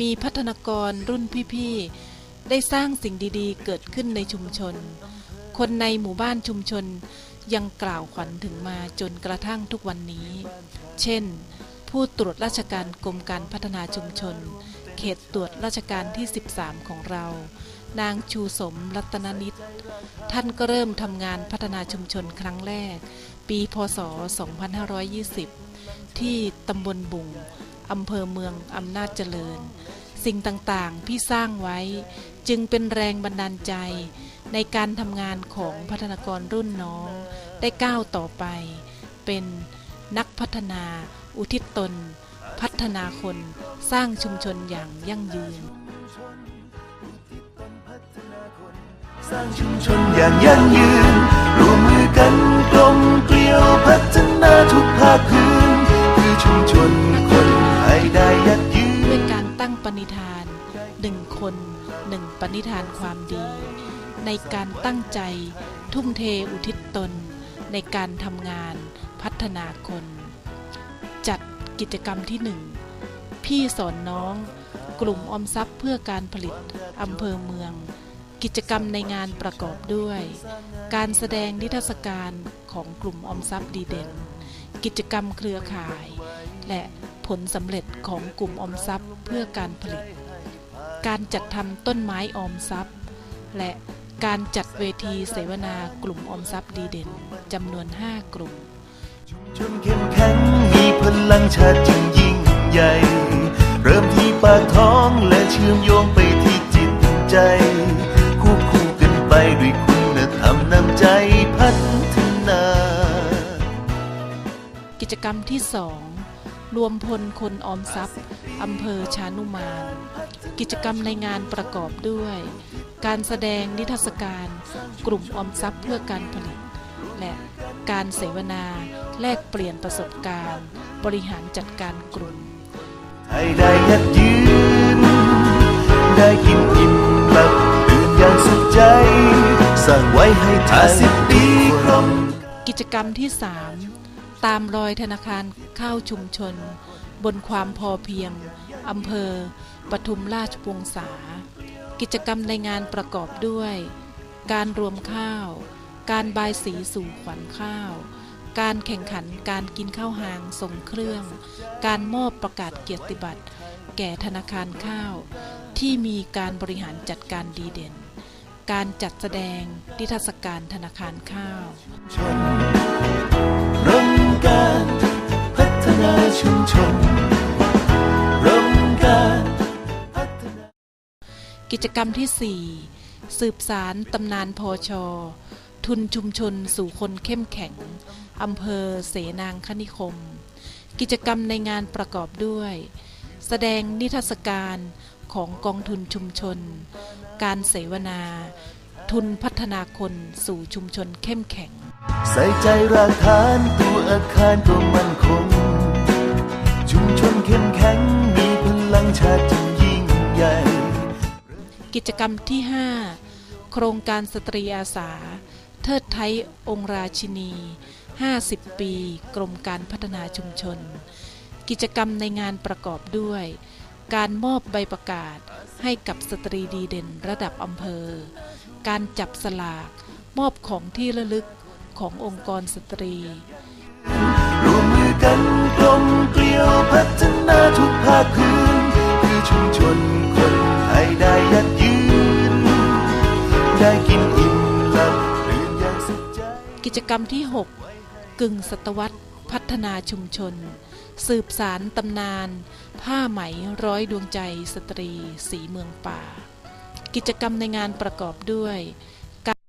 มีพัฒนกรรุ่นพี่ๆ ได้สร้างสิ่งดีๆ เกิดขึ้นในชุมชน คนในหมู่บ้านชุมชนยังกล่าวขวัญถึงมาจนกระทั่งทุกวันนี้ เช่น ผู้ตรวจราชการกรมการพัฒนาชุมชน เขตตรวจราชการที่ 13 ของเรา นางชูสมรัตนนิต ท่านก็เริ่มทำงานพัฒนาชุมชนครั้งแรก ปีพศ 2520 ที่ตำบลบุงอำเภอเมืองอำนาจเจริญ สิ่งต่างๆที่สร้างไว้ จึงเป็นแรงบันดาลใจ ในการทำงานของพัฒนากรรุ่นน้อง ได้ก้าวต่อไป เป็นนักพัฒนา อุทิศตน พัฒนาคน สร้างชุมชนอย่างยั่งยืน สร้างชุมชนอย่างยั่งยืน รวมมือกันกลมเกลียว คนหนึ่งปณิธานความดี ในการตั้งใจ ทุ่มเทอุทิศตน ในการทำงานพัฒนาคน จัดกิจกรรมที่หนึ่งพี่สอนน้องกลุ่มออมทรัพย์เพื่อการผลิตอำเภอเมือง กิจกรรมในงานประกอบด้วย การแสดงนิทรรศการของกลุ่มออมทรัพย์ดีเด่น กิจกรรมเครือข่าย และผลสำเร็จของกลุ่มออมทรัพย์เพื่อการผลิต การจัดทำต้นไม้ออมทรัพย์ และการจัดเวทีเสวนากลุ่มออมทรัพย์ดีเด่นจำนวน 5 กลุ่มชนเข้มแข็งมีพลังชาติจึงยิ่งใหญ่ เริ่มที่ปากท้องและเชื่อมโยงไปที่จิตใจ คู่คู่กันไปด้วยคุณธรรมนำใจพัฒนา กิจกรรมที่ 2 รวมพลคนออมทรัพย์อำเภอชานุมาน กิจกรรมในงานประกอบด้วย การแสดงนิทรรศการ กลุ่มออมทรัพย์เพื่อการผลิต และการเสวนาแลกเปลี่ยนประสบการณ์ บริหารจัดการกลุ่มไทยได้ยัดยืน ได้กินอิ่มหลับตื่นอย่างสุขใจ สร้างไว้ให้ทยสิบปีครบกิจกรรมที่ 3 ตามรอยธนาคารข้าวชุมชน บนความพอเพียง อำเภอ ปทุมราชวงศา กิจกรรมในงานประกอบด้วย การรวมข้าว การบายสีสู่ขวัญข้าว การแข่งขันการกินข้าวหางส่งเครื่อง การมอบประกาศเกียรติบัตร แก่ธนาคารข้าว ที่มีการบริหารจัดการดีเด่น การจัดแสดงนิทรรศการธนาคารข้าว ชุมชนร่วมกันพัฒนากิจกรรมที่ 4 สืบสารตำนานพอชอทุนชุมชนสู่คนเข้มแข็ง อำเภอเสนางคณิคม กิจกรรมในงานประกอบด้วย แสดงนิทรรศการของกองทุนชุมชน การเสวนา ทุนพัฒนาคนสู่ชุมชนเข้มแข็ง ใส่ใจรากฐานตัวอาคารตั กิจกรรมที่ 5 โครงการสตรีอาสา เทิดไทยองค์ราชินี 50 ปี กรมการพัฒนาชุมชน กิจกรรมในงานประกอบด้วย การมอบใบประกาศให้กับสตรีดีเด่นระดับอำเภอ การจับสลาก มอบของที่ระลึกขององค์กรสตรีร่วมมือกันกลมเกลียวพัฒนาทุกภาคพื้นคือชุมชน คนไทยได้ยัดยืน ได้กินอิ่มหลับตื่นอย่างสุขใจ กิจกรรมที่ 6 กึ่งศตวรรษพัฒนาชุมชน สืบสารตำนาน ผ้าไหมร้อยดวงใจสตรี สีเมืองป่า กิจกรรมในงานประกอบด้วย